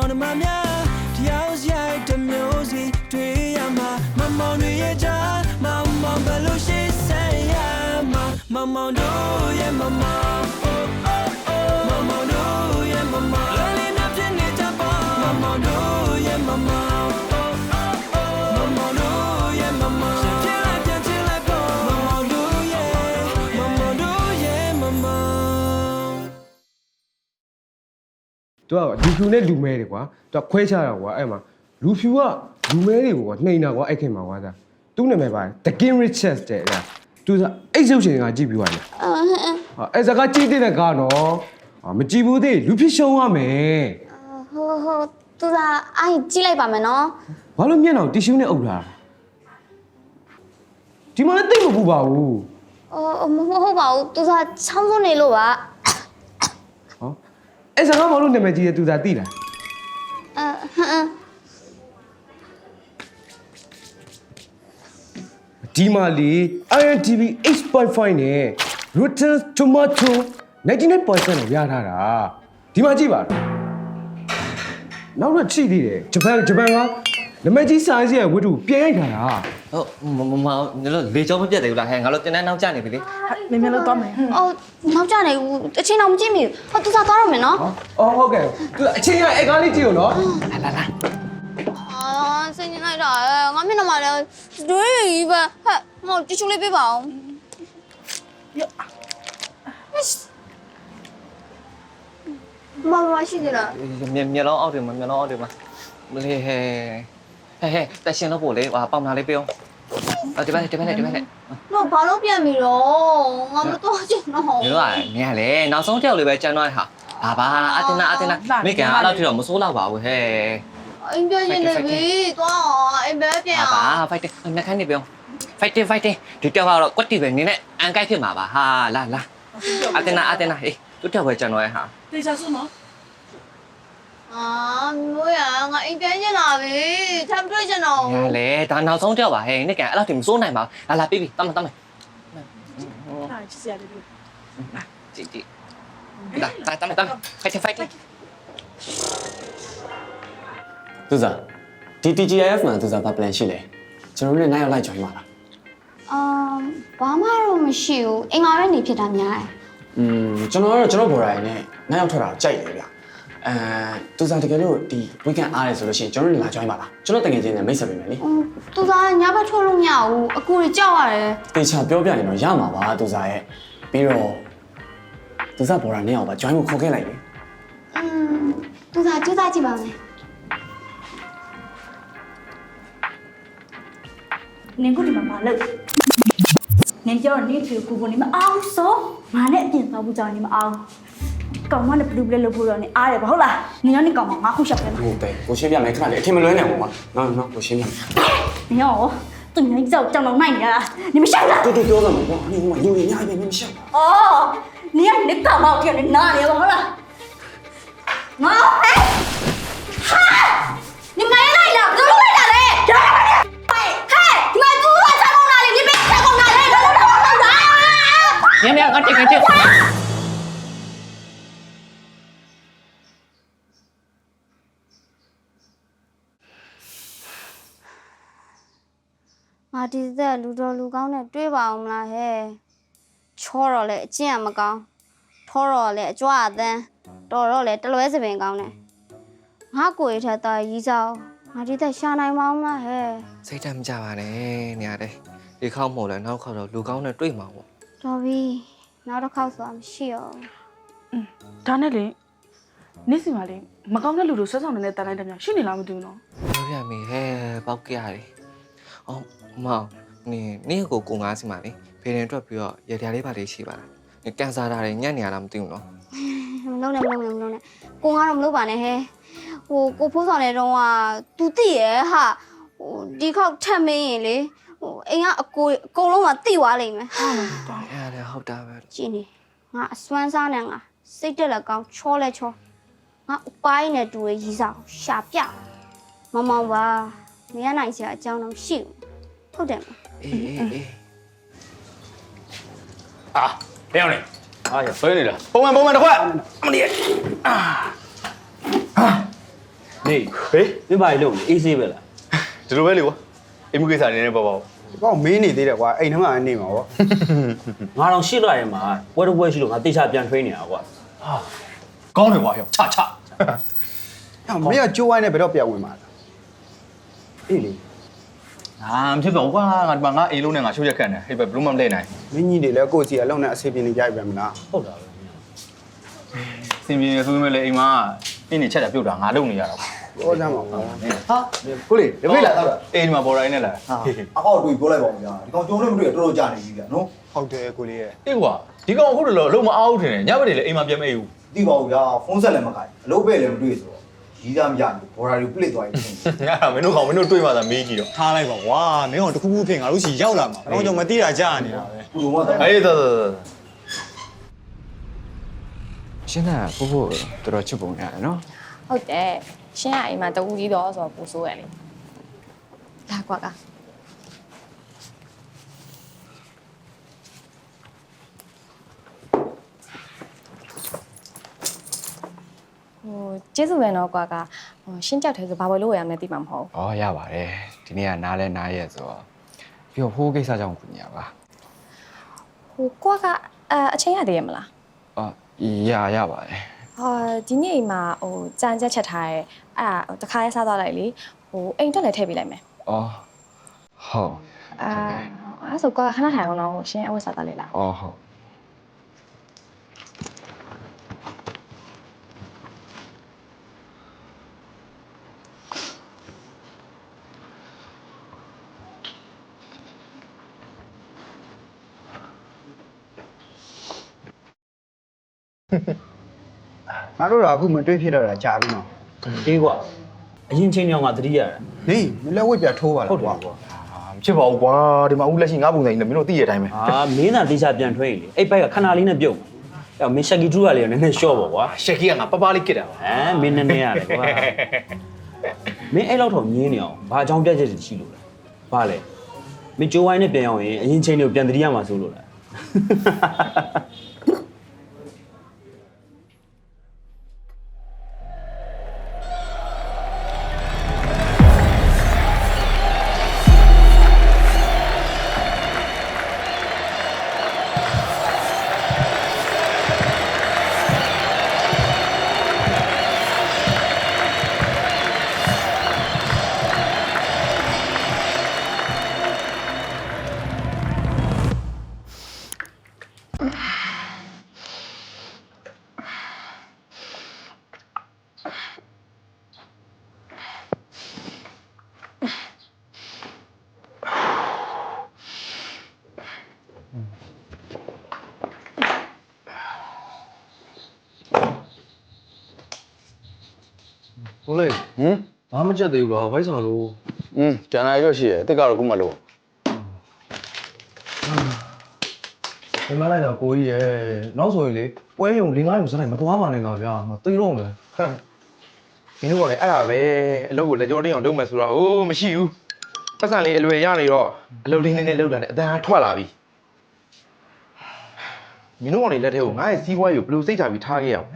င်နှမများတယောက်ရိုက်တစ်မျိုးစီတွေ့ရမှာမမောင်တွေရဲ့ကြား Mom mom below she say yeah mom mom no yeah mom oh oh oh mom no yeah mom lonely na pin ni ta ba mom no yeah mom သူကလူဖြူနဲ့လူမဲတွေကွာသူကခွဲခြားတာကွာအဲ့မှာလူဖြူကလူမဲတွေကိုကွာနှိမ်တာကွာအဲ့ခင်မှာကွာဒါသူ့နာမည်ပါတယ် The King Richards တဲ့အဲ့ဒါသူကအဲ့ရုပ်ရှင်ကကြည့်ပြီးသွားတယ်ဟာအဲ့စကားကြည့်တဲ့ကားနော်ဟာမကြည့်ဘူးသေးလူဖြစ်ရှုံးရမယ်ဟိုဟိုသူကအဲ့ကြည့်လိုက်ပါမယ်နော်ဘာလို့မျက်နှာကိုတီရှူးနဲ့အုပ်ထားတာဒီမှာလည်းသိပ်မပူပါဘူးအော်မဟုတ်ပါဘူးသူကချောင်းစွန်းနေလို့ပါဟော အဲ့စကားဘာလို့နာမည်ကြီးတဲ့သူသာသိလားအဟမ်ဒီမှာလေ INTV 8.5နဲ့ Rotten Tomato 99%နဲ့ရထားတာဒီမှာကြည့်ပါတော့နောက်တော့ချိသေးတယ်ဂျပန်ဂျပန်ကနမကြီးစားစီရဲ့ဝတ္ထုပြန်ရိုက်ထားတာ ဟုတ်မမမငါတို့လေကြောမပြတ်သေးဘူးလားဟဲ့ငါတို့တင်တန်းနောက်ကျနေပြီလေနည်းနည်းလို့သွားမယ်အော်နောက်ကျနေဘူးအချင်းတော့မကြည့်မိဘူးဟောသူကသွားတော့မယ်နော်ဟောအော်ဟုတ်ကဲ့သူအချင်းရအဲ့ကားလေးကြည့်ဦးနော်အာစိတ်ညစ်လိုက်တာငါမျက်နှာမှာလည်းဒွေးကြီးပဲဟဲ့ငါတီချူလေးပေးပါအောင်မမမရှိသေးလားမျက်မျက်လုံးအောက်တွေမှာမျက်လုံးအောက်တွေမှာမလေးဟဲ့ ဟဲ့ဟဲ့တက်ရှင်လို့ပို့လေဟာပေါင်နာလေးပေးအောင်အော်ဒီဘက်ဒီဘက်ဒီဘက်တော့ဘာလို့ပြန်ပြီတော့ငါမတော့ချင်တော့ညီတို့ကနေရလေနောက်ဆုံးတယောက်လေးပဲကျန်တော့ဟာဟာပါအတင်နာအတင်နာမိကန်အဲ့လောက်ထိတော့မစိုးတော့ပါဘူးဟဲ့အိမ်ပြန်ရင်လည်းပြီသွားအောင်အိမ်ပဲပြန်ဟာအောင်ပါဖိုက်တယ်နှခမ်းနေပြော fighting fighting ဒီတော့ကတော့ကွက်တီပဲနေနဲ့အန်ကိုက်ဖြစ်မှာပါဟာလာလာအတင်နာအတင်နာဟေးသူတော့ပဲကျန်တော့ရဲ့ဟာတေချာစွနော် အာမိုးရငါအိမ်ပြန်ရင်လာပြီထပ်တွေ့ချင်တော့ရလေဒါနောက်ဆုံးတယောက်ပါဟဲ့နေကန်အဲ့လောက်ထိမစိုးနိုင်ပါဘူးလာလာပြီးပြီတမ်းတမ်းဟာချစ်စရာလေးလို့ကြည့်ကြည့်ဒါဒါတမ်းတမ်း fighting fighting သူစားဒီ TGIF မှာသူစားဘာ plan ရှိလဲကျွန်တော်တို့လည်းနိုင်ရောက်လိုက် join ပါလားအာဘာမှတော့မရှိဘူးအင်္ဂါရက်နေဖြစ်တာများတယ်อืมကျွန်တော်ကတော့ကျွန်တော်ဘော်ရိုင်းနဲ့နိုင်ရောက်ထွက်တာကိုကြိုက်တယ်ဗျ အဲသူစားတကယ်လို့ဒီ weekend အားရဆိုလို့ရှိရင်ကျွန်တော်တို့လည်းလာ join ပါလားကျွန်တော်တကယ်ချင်းနဲ့မိတ်ဆက်ပေးမယ်လေဟိုသူကညဘက်ထွက်လို့မရဘူးအကူတွေကြောက်ရတယ်တေချာပြောပြရင်တော့ရမှာပါသူစားရဲ့ပြီးတော့သူစားဘော်ရိုင်းနဲ့အောင်ပါ join ကိုခေါ်ခဲ့လိုက်လေอืมသူကကြိုးစားကြည့်ပါမယ်နင်ခုဒီမှာမလုပ်နင်ပြောတော့နင်ဖြူကူကူနေမအောင်ဆိုငါနဲ့အပြင်သွားဖို့ကြောင်းနေမအောင် ကောင်မနဲ့ဘလူးဘလက်လုပ်ဖို့တော့နင်အားတယ်ဗဟုတ်လားနင်ရောနင်ကောင်မငါခုရှောက်တယ်ဟုတ်တယ်ကိုရှင်းပြမယ်ခဏလေးအထင်မလွဲနိုင်ဘူးကွာနော်နော်ကိုရှင်းပြမယ်နင်ရောသူညကြောက်ကြောင်တော့နိုင်နေရလားနင်မရှောက်လားတူတူပြောစမ်းပါကွာဒီကလူတွေညာပြန်နေမရှက်အော်နင်ကနင်ကောင်မောက်တယ်နားနေဗဟုတ်လားငါဟဲ့ဟာ ငါဒီသက်လူတော်လူကောင်းနဲ့တွေ့ပါအောင်မလားဟဲ့ချောတော့လေအကျင့်ကမကောင်းထောတော့လေအကြွအသန်းတော်တော့လေတလွဲစပင်ကောင်းတယ်ငါကိုရထက်သားရီးစားငါဒီသက်ရှာနိုင်မအောင်မလားဟဲ့စိတ်ဓာတ်မကြပါနဲ့နေရတယ်ဒီခေါက်မို့လဲနောက်ခေါက်တော့လူကောင်းနဲ့တွေ့မှာပေါ့တော်ပြီနောက်တစ်ခေါက်ဆိုတာမရှိရောဒါနဲ့လေနေ့စီမှာလေမကောင်းတဲ့လူတို့ဆွဲဆောင်နေတဲ့တန်လိုက်တဲ့များရှိနေလားမသိဘူးနော်ပြောပြမေဟဲ့ပေါက်ကြရတယ်အော် မောင်နေနေကိုကိုငါးစီမှာလေဖေရင်တွက်ပြီးတော့ရတရားလေးပါလေးရှိပါလားနေကန်ဆာတာတွေညံ့နေရတာမသိဘူးနော်မလုံးနဲ့မလုံးနဲ့မလုံးနဲ့ကိုကတော့မလုပ်ပါနဲ့ဟဲ့ဟိုကိုဖိုးဆောင်တဲ့တုန်းက तू သိရဲ့ဟာဟိုဒီခေါက်ထပ်မင်းရင်လေဟိုအိမ်ကအကိုအကုန်လုံးကတိသွားလိမ့်မယ်ဟာတော့ရတယ်ဟုတ်တာပဲကြည့်နေငါအစွမ်းစားနဲ့ငါစိတ်တက်လက်ကောင်းချောလဲချောငါအပိုင်းနဲ့တူရရီးစားကိုရှာပြမမောင်ပါမရနိုင်စရာအကြောင်းတော့မရှိဘူး ဟုတ်တယ်မအေးအေးအေးအာဘယ်အောင်လဲအားရဖဲနေလားပုံမှန်ပုံမှန်တစ်ခွက်အမလေးအာဟာနေဟေးမင်းဘာလုပ်လဲအေးဆေးပဲလားဒီလိုပဲလေကွာအိမ်မူကိစ္စအနေနဲ့ပေါ့ပေါ့ဒီကောင်မင်းနေသေးတယ်ကွာအိမ်ထဲမှာနေမှာပေါ့ငါတော့ရှေ့လာရင်မှာပွဲတစ်ပွဲရှိလို့ငါတေချာပြန်ထွေးနေတာကွာဟာကောင်းတယ်ကွာဟေ့ချချဟောမင်းကကြိုးဝိုင်းနဲ့ဘယ်တော့ပြန်ဝင်မှာလဲအေးလေ အာမဖြစ်ပါဘူးကွာငါဒီမှာငါအိမ်လုံးနဲ့ငါရှုပ်ရက်ခတ်နေဟေးဘယ်ဘလို့မှမလဲနိုင်မင်းကြီးတွေလည်းကိုယ့်စီအလုံးနဲ့အစီအပြင်နေကြိုက်ပြန်မလားဟုတ်တာပဲစင်ပြေနေဆိုပေမဲ့လည်းအိမ်မှာတင်းနေချက်တာပြုတ်တာငါလုပ်နေရတာ။ပြောကြမှာပေါ့ဟာကိုလေးရဖေးလာတော့အိမ်ဒီမှာပေါ်တိုင်းနဲ့လာဟာအကောက်တွေ့ပြောလိုက်ပါဦးဗျာဒီကောင်ကြုံလို့မတွေ့တော်တော်ကြာနေပြီဗျာနော်။ဟုတ်တယ်ကိုလေးရဲ့အေးကွာဒီကောင်အခုတလောလုံးမအားဘူးထင်တယ်ညဘက်တွေလည်းအိမ်မှာပြန်မအိမ်ဘူးသိပါဦးဗျာဖုန်းဆက်လည်းမကိုင်အလုပ်ပဲလည်းမတွေ့ဆိုတော့ ရီးသားမရဘူးဘော်ရာတွေပလစ်သွားပြီထင်တယ်ငါမင်းတို့ကောင်မင်းတို့တွေ့မှသာမေးကြည့်တော့ထားလိုက်ပါကွာမင်းကတခုခုဖြစ်ငါတို့စီရောက်လာမှာတော့ကြောင့်မသိတာကြားနေတာပဲဘူးလုံးဝတော့အေးတော်တော်ရှင်းတာပို့ဖို့တော်တော်ချစ်ပုံရတယ်နော်ဟုတ်တယ်ရှင်းရအိမ်မှာတဦးကြီးတော့ဆိုတော့ပူဆိုးရလေလာကွာက ဟိုကျေးဇူးပဲနော်ကွာကဟိုရှင်းကြောက်တယ်ဆိုဘာဝယ်လို့ရမလဲသိမှာမဟုတ်။အော်ရပါတယ်။ဒီနေ့ကနားလဲနားရဲ့ဆိုတော့ပြီးတော့ဖိုးကိစ္စကြောင့်ခုညာပါဘူးဟိုကွာကအဲအချိန်ရသေးရမလား။အော်ရရပါတယ်ဟာဒီနေ့အိမ်မှာဟိုကြံချက်ချက်ထားရဲအဲ့ဒါတခါရဲစားသွားလိုက်လေဟိုအိမ်တက်လည်းထည့်ပေးလိုက်မယ်။အော်ဟုတ်အာအဲ့ဆိုကွာခဏထိုင်အောင်တော့ရှင်းအဝတ်စားသွားလေလား။အော်ဟုတ်။ ငါတို့ကအခုမတွေ့ဖြစ်တော့တာကြာပြီနော်အေးကွာအရင်ချိန်တော့ငါသတိရတယ်။နေမလဲဝစ်ပြထိုးပါလားဟုတ်တယ်ကွာကွာမဖြစ်ပါဘူးကွာဒီမှာဦးလက်ရှိငါပုံစံကြီးနဲ့မင်းတို့သိရတဲ့အတိုင်းပဲအာမင်းသာတေချာပြန် train လေအဲ့ဘက်ကခဏလေးနဲ့ပြုတ်အဲ့မင်းရှက်ကီထူးကလေးနည်းနည်း short ပါကွာရှက်ကီကငါပပလေးကစ်တာပါဟမ်မင်းနည်းနည်းရတယ်ကွာမင်းအဲ့လောက်တော့ငင်းနေအောင်ဘာအကြောင်းပြချက်ရှိလို့လဲဘာလဲမင်းကြိုးဝိုင်းနဲ့ပြန်အောင်ရင်အရင်ချိန်တွေကိုပြန်သတိရမှာဆိုလို့လား ကိုလေး။ဟင်ဘာမှမချက်သေးဘူးကွာဘိုက်ဆောင်လို့อืมကျန်လာရတော့ရှိရတက်ကတော့ခုမှလို့ဒီမလိုက်တော့ကိုကြီးရဲ့နောက်ဆိုရင်လေပွဲရုံ၄၅ရုံစလိုက်မသွားပါနဲ့တော့ဗျာငါသိတော့မယ်မင်းတို့ကလည်းအဲ့ဒါပဲအလုပ်ကိုလက်ကြောတင်းအောင်လုပ်မယ်ဆိုတော့အိုးမရှိဘူးပတ်စံလေးအလွယ်ရနေတော့အလုပ်လေးနည်းနည်းလုပ်လာတယ်အတန်းထွက်လာပြီမင်းတို့ကလည်းလက်ထဲကိုငါ့ရဲ့စီးပွားရေးကိုဘယ်လိုစိတ်ချပြီးထားခဲ့ရအောင်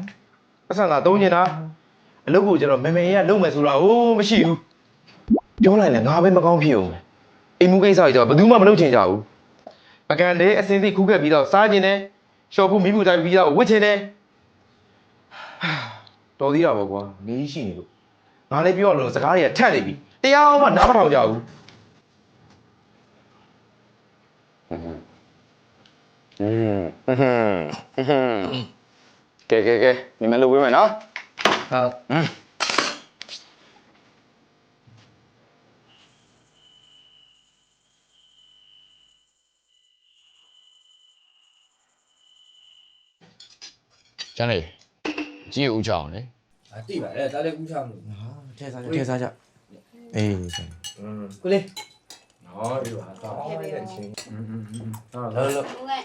ပတ်စံသာသုံးနေတာ အလုပ်ကိုကျတော့မမေရလုပ်မယ်ဆိုတော့အိုးမရှိဘူးပြောလိုက်လည်းငါပဲမကောင်းဖြစ်အောင်အိမ်မှုကိစ္စကြီးတော့ဘယ်သူမှမလုပ်ချင်ကြဘူးပကံလေးအစင်းသိခုခဲ့ပြီးတော့စားခြင်းနဲ့ရှော့ဖို့မိမှုတိုင်းပြီးတော့ဝစ်ခြင်းနဲ့ တော်သေးတာပေါ့ကွာမင်းရှိနေလို့ငါလည်းပြောရလို့စကားတွေကထက်နေပြီတရားမှနားမထောင်ကြဘူး อืมอืมอืมကဲကဲကဲမင်းမလုပ်ဝေးမယ်နော် ဟုတ်อืมကျန်လေကြည့်ဦးချအောင်လေတိပါလေဒါလည်းဦးချမလို့ထဲစားကြထဲစားကြအေးကိုလေးလောလောငဲ့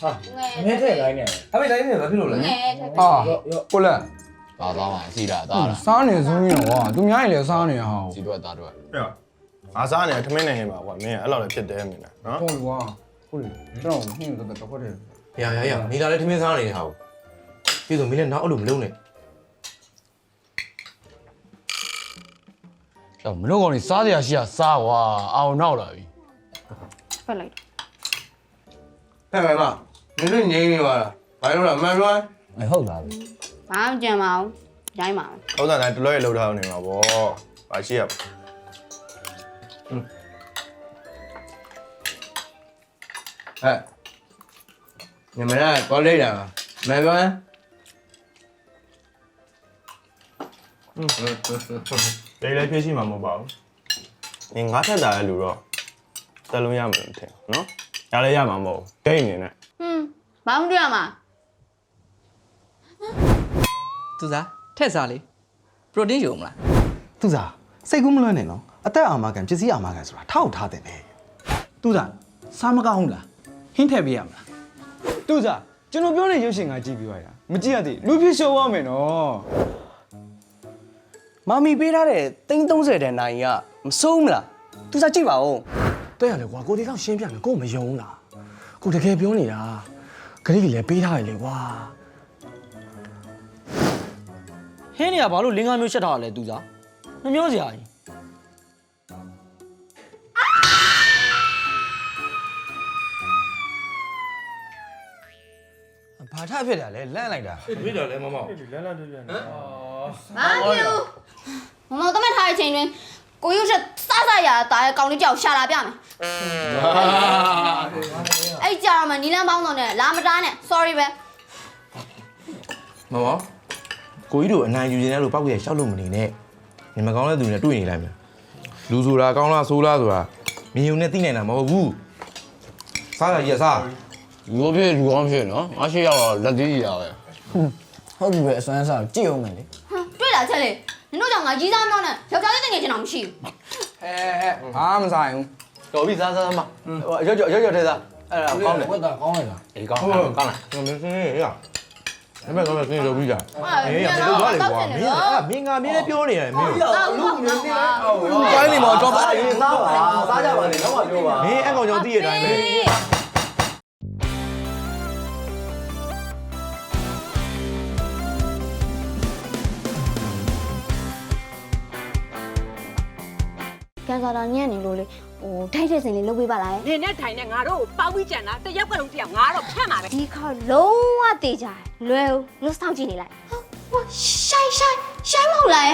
ဟာမဲထည့်လိုက်နေအမေလိုက်နေဘာဖြစ်လို့လဲငဲ့ထက်ဟာကိုလက် ပါသွားပါစီတာသားတာစားနေဆုံးရင်ကွာသူများရင်လည်းစားနေအောင်စီတော့သားတော့ငါစားနေထမင်းနေဟင်ပါကွာမင်းအဲ့လောက်လည်းဖြစ်တယ်မင်းလားနော်ဟုတ်ကွာဟုတ်လေကျွန်တော်ဟင်းတော့တော့ခွက်တယ်ရရရမိလာလည်းထမင်းစားနေတဲ့ဟာကိုပြည်သူမင်းလည်းနောက်အဲ့လိုမလုပ်နဲ့ကျော်မင်းတို့ကောင်နေစားစရာရှိတာစားကွာအောင်နောက်လာပြီဖက်လိုက်တော့ဟဲ့မမင်းတို့ငြိမ်းနေပါလားဘာလို့လဲမှန်လွှမ်းအဲဟုတ်လား ဘာမှကြံပါဘူးရိုင်းပါမယ်ဥစ္စာတိုင်းတလွဲရလောက်ထားနေမှာပေါ့ဘာရှိရပါဟဲ့ညမရကောလိတ်တာမဲလွမ်းတိတ်လည်းဖြစ်ရှိမှာမဟုတ်ပါဘူးငင်ငါးထက်တာတဲ့လူတော့တက်လုံးရမှာမထင်ဘူးနော်ရလဲရမှာမဟုတ်ဘူးဒိတ်အနေနဲ့ဟွန်းဘာမှတွေ့ရမှာ သူစားထက်စားလေပရိုတင်းယူမလားသူစားစိတ်ကူးမလွှဲနဲ့နော်အသက်အာမခံပစ္စည်းအာမခံဆိုတာထောက်ထားတယ်လေသူစားစားမကောင်းဘူးလားဟင်းထည့်ပေးရမလားသူစားကျွန်တော်ပြောနေရုပ်ရှင်ကကြည့်ပြီးသွားတာမကြည့်ရသေးလူဖြစ်ရှုံးရမယ်နော်မမီပေးထားတဲ့330တန်နိုင်ကမစိုးမလားသူစားကြည့်ပါဦးတဲ့ရတယ်ကွာကိုဒီတော့ရှင်းပြမယ်ကိုမယုံလားကိုတကယ်ပြောနေတာဂရိကြီးလည်းပေးထားတယ်လေကွာ ဟင်းနေကဘာလို့လင်းကားမျိုးရှက်ထားရလဲသူစားမမျိုးစရာကြီးဘာထဖြစ်တာလဲလန့်လိုက်တာတွေ့တယ်လေမမောင်ဘာဖြစ်ဘူးမမောတမက်ထားတဲ့အချိန်တွင်ကိုရုပ်ချက်စားစားရတာရဲ့ကောင်လေးကြောက်ရှာလာပြမယ်အဲ့ကြတော့မှနီလန်းပေါင်းတော့နဲ့လာမတားနဲ့ sorry ပဲ မမော ကိုကြီးတို့အနိုင်ယူနေတဲ့လို့ပောက်ရရှောက်လို့မနေနဲ့ညီမကောင်းတဲ့သူတွေနဲ့တွေ့နေလိုက်မယ်လူဆိုတာကောင်းလားဆိုးလားဆိုတာမြင်ုံနဲ့သိနိုင်တာမဟုတ်ဘူးစားရကြီးကစားလူဖြစ်လူကောင်းဖြစ်နော်ငါရှိရောက်တော့လက်သေးကြီးရပဲဟုတ်ပြီပဲအစွမ်းစားကြည့်အောင်မယ်လေဟမ်တွေ့လားချက်လေနင်တို့ကြောင့်ငါကြီးစားမလို့နဲ့ယောက်ျားလေးတငယ်ချင်အောင်မရှိဘူးဟဲဟဲဘာမဆိုင်ဘူးတော်ပြီစားစားမဟိုရော့ရော့ရော့ထဲစားအဲ့ဒါကောင်းတယ်ဝက်တာကောင်းလိုက်လားအေးကောင်းကောင်းကောင်းလားမင်းစင်းရ ရအဲ့မဲ့တော့စင်းလို့ပြီးကြဟာမင်းတော့တော့တယ်ကွာမင်းအဲ့မင်းကမင်းလည်းပြောနေရတယ်မင်းတော့လူနေနေပိုင်းနေမှာတော့ပါအေးစားပါစားကြပါလေတော့မှပြောပါမင်းအကောင်ကြောင့်သိရတဲ့အတိုင်းပဲ န်စာတာညံ့နေလို့လေဟိုထိုက်တဲ့စင်လေးလုပ်ပေးပါလားနင်နဲ့ထိုင်နဲ့ငါတို့ကိုပေါင်းပြီးကြံတာတယောက်ကလုံးတယောက်ငါတော့ဖြတ်မှာပဲဒီခါလုံးဝတေးကြတယ်လွယ်ဦးလို့စောင့်ကြည့်နေလိုက်ဟိုရှိုင်းရှိုင်းရှိုင်းမဟုတ်လား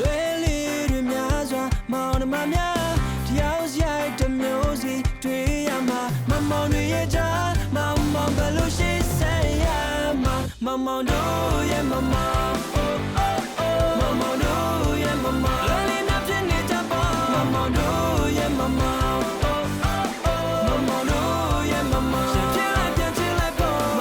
လွယ်လေးတွေများစွာမောင်နှမများ မှာမမောင်တို့ရဲ့မမောင် oh oh oh မမောင်တို့ရဲ့မမောင်လွယ်လေးနဲ့ဖြစ်နေကြပါမမောင်တို့ရဲ့မမောင် oh oh oh မမောင်တို့ရဲ့မမောင်ပြန်ချင်လိုက်ပြန်ချင်လိုက်ပေါ့မ